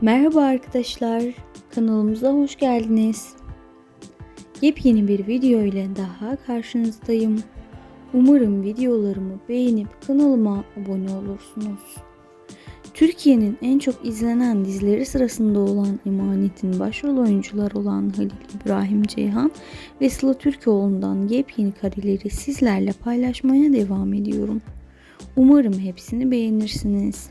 Merhaba arkadaşlar, kanalımıza hoş geldiniz. Yepyeni bir video ile daha karşınızdayım. Umarım videolarımı beğenip kanalıma abone olursunuz. Türkiye'nin en çok izlenen dizileri sırasında olan Emanet'in başrol oyuncuları olan Halil İbrahim Ceyhan ve Sıla Türkoğlu'ndan yepyeni kareleri sizlerle paylaşmaya devam ediyorum. Umarım hepsini beğenirsiniz.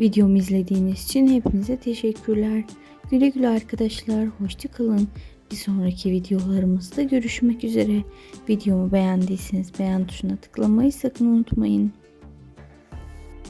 Videomu izlediğiniz için hepinize teşekkürler. Güle güle arkadaşlar. Hoşçakalın. Bir sonraki videolarımızda görüşmek üzere. Videomu beğendiyseniz beğen tuşuna tıklamayı sakın unutmayın.